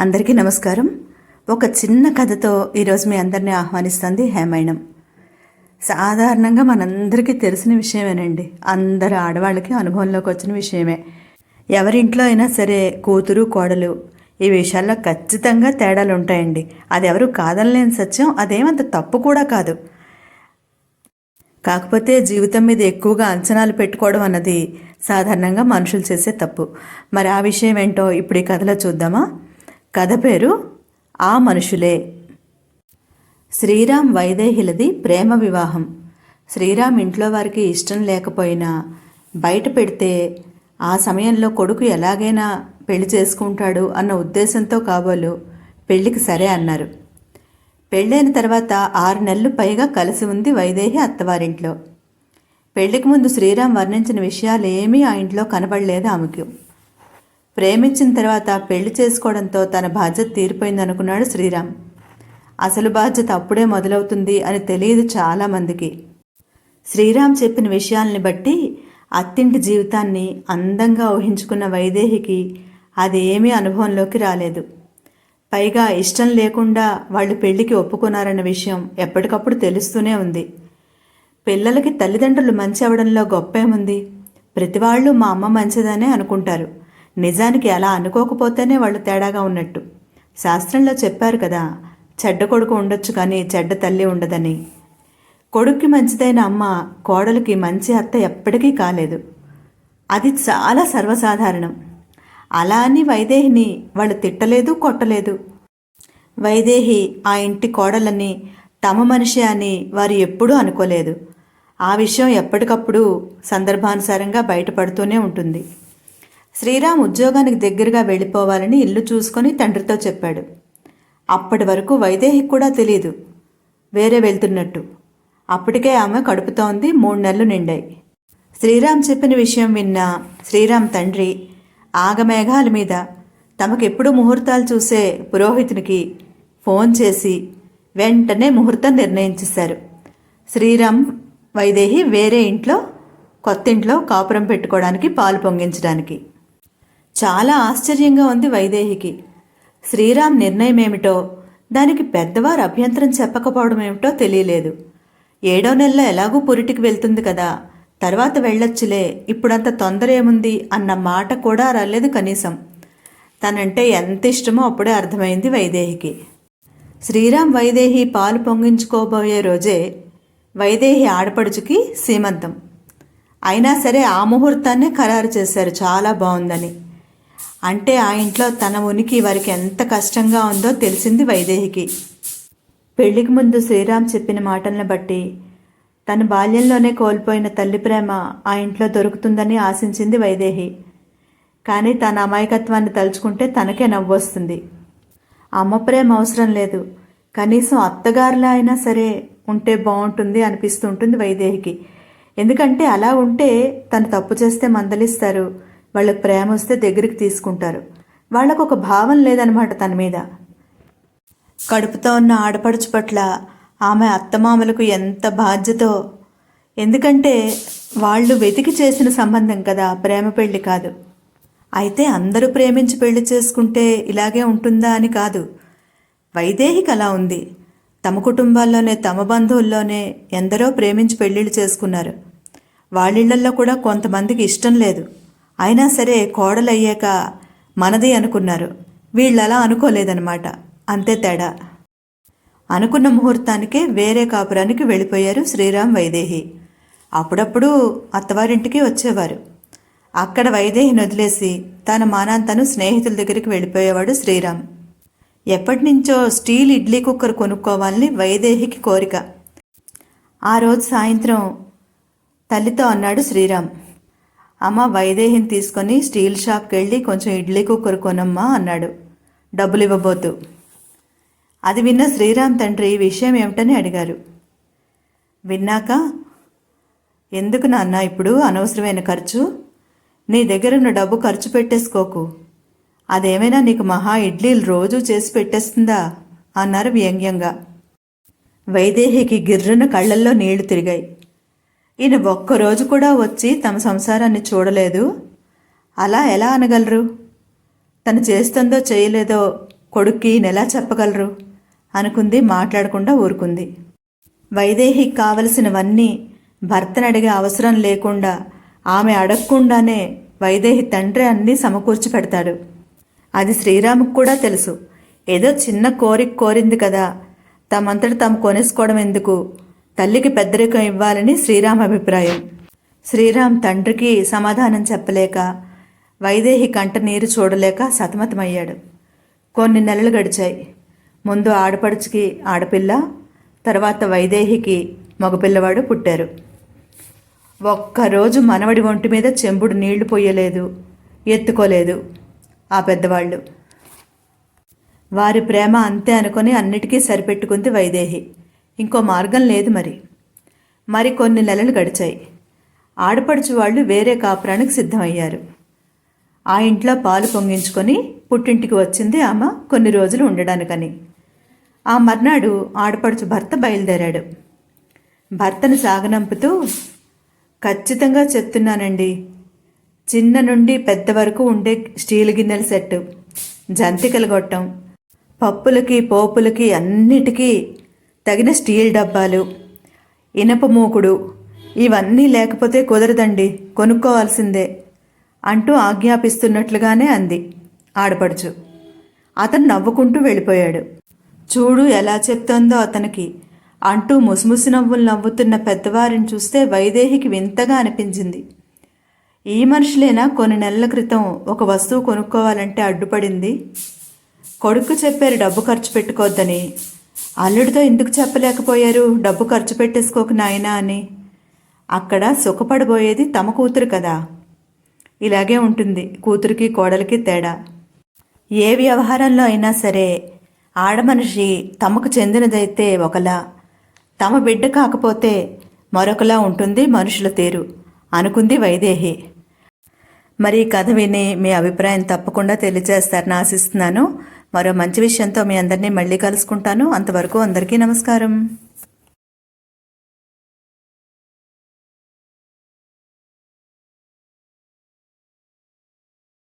అందరికీ నమస్కారం. ఒక చిన్న కథతో ఈరోజు మీ అందరినీ ఆహ్వానిస్తుంది హేమైనం. సాధారణంగా మనందరికీ తెలిసిన విషయమేనండి. అందరు ఆడవాళ్ళకి అనుభవంలోకి వచ్చిన విషయమే. ఎవరింట్లో అయినా సరే కూతురు కోడలు ఈ విషయాల్లో ఖచ్చితంగా తేడాలు ఉంటాయండి. అది ఎవరు కాదనలేని సత్యం అదేమంత తప్పు కూడా కాదు. కాకపోతే జీవితం మీద ఎక్కువగా అంచనాలు పెట్టుకోవడం అన్నది సాధారణంగా మనుషులు చేసే తప్పు. మరి ఆ విషయం ఏంటో ఇప్పుడు ఈ కథలో చూద్దామా? కథ పేరు ఆ మనుషులే. శ్రీరామ్ వైదేహిలది ప్రేమ వివాహం. శ్రీరామ్ ఇంట్లో వారికి ఇష్టం లేకపోయినా బయట పెడితే ఆ సమయంలో కొడుకు ఎలాగైనా పెళ్ళి చేసుకుంటాడు అన్న ఉద్దేశంతో కాబోలు పెళ్ళికి సరే అన్నారు. పెళ్ళైన తర్వాత ఆరు నెలలు పైగా కలిసి ఉంది వైదేహి అత్తవారింట్లో. పెళ్ళికి ముందు శ్రీరామ్ వర్ణించిన విషయాలు ఏమీ ఆ ఇంట్లో కనబడలేదు ఆమెకు. ప్రేమించిన తర్వాత పెళ్ళి చేసుకోవడంతో తన బాధ్యత తీరిపోయిందనుకున్నాడు శ్రీరామ్. అసలు బాధ్యత అప్పుడే మొదలవుతుంది అని తెలియదు చాలామందికి శ్రీరామ్ చెప్పిన విషయాల్ని బట్టి అత్తింటి జీవితాన్ని అందంగా ఊహించుకున్న వైదేహికి అది ఏమీ అనుభవంలోకి రాలేదు. పైగా ఇష్టం లేకుండా వాళ్ళు పెళ్ళికి ఒప్పుకున్నారన్న విషయం ఎప్పటికప్పుడు తెలుస్తూనే ఉంది. పిల్లలకి తల్లిదండ్రులు మంచి అవడంలో గొప్పేముంది? ప్రతివాళ్ళు మా అమ్మ మంచిదనే అనుకుంటారు. నిజానికి అలా అనుకోకపోతేనే వాళ్ళు తేడాగా ఉన్నట్టు. శాస్త్రంలో చెప్పారు కదా చెడ్డ కొడుకు ఉండొచ్చు కానీ చెడ్డ తల్లి ఉండదని. కొడుక్కి మంచిదైన అమ్మ కోడలికి మంచి అత్త ఎప్పటికీ కాలేదు. అది చాలా సర్వసాధారణం. అలా అని వైదేహిని వాళ్ళు తిట్టలేదు కొట్టలేదు. వైదేహి ఆ ఇంటి కోడలని తమ మనిషి అని వారు ఎప్పుడూ అనుకోలేదు. ఆ విషయం ఎప్పటికప్పుడు సందర్భానుసారంగా బయటపడుతూనే ఉంటుంది. శ్రీరామ్ ఉద్యోగానికి దగ్గరగా వెళ్ళిపోవాలని ఇల్లు చూసుకొని తండ్రితో చెప్పాడు. అప్పటి వరకు వైదేహికి కూడా తెలియదు వేరే వెళ్తున్నట్టు. అప్పటికే ఆమె కడుపుతోంది మూడు నెలలు నిండాయి. శ్రీరామ్ చెప్పిన విషయం విన్న శ్రీరామ్ తండ్రి ఆగమేఘాల మీద తమకెప్పుడు ముహూర్తాలు చూసే పురోహితునికి ఫోన్ చేసి వెంటనే ముహూర్తం నిర్ణయించేశారు. శ్రీరామ్ వైదేహి వేరే ఇంట్లో కొత్త ఇంట్లో కాపురం పెట్టుకోవడానికి పాలు పొంగించడానికి. చాలా ఆశ్చర్యంగా ఉంది వైదేహికి. శ్రీరామ్ నిర్ణయం ఏమిటో దానికి పెద్దవారు అభ్యంతరం చెప్పకపోవడం ఏమిటో తెలియలేదు. ఏడో నెలలో ఎలాగూ పురిటికి వెళ్తుంది కదా తర్వాత వెళ్ళొచ్చులే ఇప్పుడంత తొందర ఏముంది అన్న మాట కూడా రాలేదు కనీసం. తనంటే ఎంత ఇష్టమో అప్పుడే అర్థమైంది వైదేహికి. శ్రీరామ్ వైదేహి పాలు పొంగించుకోబోయే రోజే వైదేహి ఆడపడుచుకి సీమంతం. అయినా సరే ఆ ముహూర్తాన్నే ఖరారు చేశారు చాలా బాగుందని అంటే ఆ ఇంట్లో తన ఉనికి వారికి ఎంత కష్టంగా ఉందో తెలిసింది వైదేహికి. పెళ్ళికి ముందు శ్రీరామ్ చెప్పిన మాటలను బట్టి తన బాల్యంలోనే కోల్పోయిన తల్లి ప్రేమ ఆ ఇంట్లో దొరుకుతుందని ఆశించింది వైదేహి. కానీ తన అమాయకత్వాన్ని తలుచుకుంటే తనకే నవ్వొస్తుంది అమ్మ ప్రేమ అవసరం లేదు. కనీసం అత్తగారులా అయినా సరే ఉంటే బాగుంటుంది అనిపిస్తుంటుంది వైదేహికి. ఎందుకంటే అలా ఉంటే తను తప్పు చేస్తే మందలిస్తారు. వాళ్ళకి ప్రేమ వస్తే దగ్గరికి తీసుకుంటారు. వాళ్ళకు ఒక భావం లేదనమాట తన మీద. కడుపుతో ఉన్న ఆడపడుచు పట్ల ఆమె అత్తమామలకు ఎంత బాధ్యతో. ఎందుకంటే వాళ్ళు వెతికి చేసిన సంబంధం కదా ప్రేమ పెళ్ళి కాదు. అయితే అందరూ ప్రేమించి పెళ్ళి చేసుకుంటే ఇలాగే ఉంటుందా అని కాదు. వైదేహికి అలా ఉంది. తమ కుటుంబాల్లోనే తమ బంధువుల్లోనే ఎందరో ప్రేమించి పెళ్ళిళ్ళు చేసుకున్నారు. వాళ్ళిళ్ళల్లో కూడా కొంతమందికి ఇష్టం లేదు. అయినా సరే కోడలయ్యాక మనది అనుకున్నారు. వీళ్ళు అలా అనుకోలేదన్నమాట. అంతే తేడా. అనుకున్న ముహూర్తానికే వేరే కాపురానికి వెళ్ళిపోయారు శ్రీరామ్ వైదేహి. అప్పుడప్పుడు అత్తవారింటికి వచ్చేవారు. అక్కడ వైదేహిని వదిలేసి తన మానాంతను స్నేహితుల దగ్గరికి వెళ్ళిపోయేవాడు శ్రీరామ్. ఎప్పటినుంచో స్టీల్ ఇడ్లీ కుక్కర్ కొనుక్కోవాలని వైదేహికి కోరిక. ఆ రోజు సాయంత్రం తల్లితో అన్నాడు శ్రీరామ్. అమ్మ వైదేహిని తీసుకొని స్టీల్ షాప్కి వెళ్ళి కొంచెం ఇడ్లీ కుక్కర్ కొనమ్మా అన్నాడు. డబ్బులు ఇవ్వబోతూ. అది విన్న శ్రీరామ్ తండ్రి ఈ విషయం ఏమిటని అడిగారు. విన్నాక ఎందుకు నాన్న ఇప్పుడు అనవసరమైన ఖర్చు? నీ దగ్గర ఉన్న డబ్బు ఖర్చు పెట్టేసుకోకు. అదేమైనా నీకు మహా ఇడ్లీలు రోజు చేసి పెట్టేస్తుందా? అన్నారు వ్యంగ్యంగా. వైదేహికి గిర్రున కళ్ళల్లో నీళ్ళు తిరిగాయి. ఈయన ఒక్కరోజు కూడా వచ్చి తమ సంసారాన్ని చూడలేదు. అలా ఎలా అనగలరు? తను చేస్తుందో చేయలేదో కొడుక్కి నెలా చెప్పగలరు? అనుకుంది మాట్లాడకుండా ఊరుకుంది. వైదేహికి కావలసినవన్నీ భర్తను అడిగే అవసరం లేకుండా ఆమె అడగకుండానే వైదేహి తండ్రి అన్నీ సమకూర్చి పెడతాడు. అది శ్రీరాముకు కూడా తెలుసు. ఏదో చిన్న కోరిక కోరింది కదా. తమంతట తాము కొనేసుకోవడం ఎందుకు? తల్లికి పెద్దరికం ఇవ్వాలని శ్రీరామ్ అభిప్రాయం. శ్రీరామ్ తండ్రికి సమాధానం చెప్పలేక వైదేహి కంట నీరు చూడలేక సతమతమయ్యాడు. కొన్ని నెలలు గడిచాయి. ముందు ఆడపడుచుకి ఆడపిల్ల తర్వాత వైదేహికి మగపిల్లవాడు పుట్టారు. ఒక్కరోజు మనవడి ఒంటి మీద చెంబుడు నీళ్ళు పొయ్యలేదు ఎత్తుకోలేదు ఆ పెద్దవాళ్ళు. వారి ప్రేమ అంతే అనుకొని అన్నిటికీ సరిపెట్టుకుంది వైదేహి. ఇంకో మార్గం లేదు మరి. మరి కొన్ని నెలలు గడిచాయి. ఆడపడుచు వాళ్ళు వేరే కాపురానికి సిద్ధమయ్యారు. ఆ ఇంట్లో పాలు పొంగించుకొని పుట్టింటికి వచ్చింది ఆమె కొన్ని రోజులు ఉండడానికని. ఆ మర్నాడు ఆడపడుచు భర్త బయలుదేరాడు. భర్తను సాగనంపుతూ ఖచ్చితంగా చెప్తున్నానండి. చిన్న నుండి పెద్ద వరకు ఉండే స్టీల్ గిన్నెల సెట్టు జంతికలు గొట్టం పప్పులకి పోపులకి అన్నిటికీ తగిన స్టీల్ డబ్బాలు ఇనప మూకుడు ఇవన్నీ లేకపోతే కుదరదండి కొనుక్కోవాల్సిందే అంటూ ఆజ్ఞాపిస్తున్నట్లుగానే అంది ఆడపడుచు. అతను నవ్వుకుంటూ వెళ్ళిపోయాడు. చూడు ఎలా చెప్తోందో అతనికి అంటూ ముసుముసి నవ్వులు నవ్వుతున్న పెద్దవారిని చూస్తే వైదేహికి వింతగా అనిపించింది. ఈ మనుషులేనా కొన్ని నెలల క్రితం ఒక వస్తువు కొనుక్కోవాలంటే అడ్డుపడింది? కొడుకు చెప్పారు డబ్బు ఖర్చు పెట్టుకోవద్దని. అల్లుడితో ఎందుకు చెప్పలేకపోయారు? డబ్బు ఖర్చు పెట్టేసుకోక నాయనా అని. అక్కడ సుఖపడబోయేది తమ కూతురు కదా. ఇలాగే ఉంటుంది. కూతురికి కోడలికి తేడా. ఏ వ్యవహారంలో అయినా సరే ఆడమనిషి తమకు చెందినదైతే ఒకలా. తమ బిడ్డ కాకపోతే మరొకలా ఉంటుంది మనుషుల తీరు అనుకుంది వైదేహి. మరి ఈ కథ విని మీ అభిప్రాయం తప్పకుండా తెలియజేస్తారని ఆశిస్తున్నాను. మరో మంచి విషయంతో మీ అందరినీ మళ్ళీ కలుసుకుంటాను. అంతవరకు అందరికీ నమస్కారం.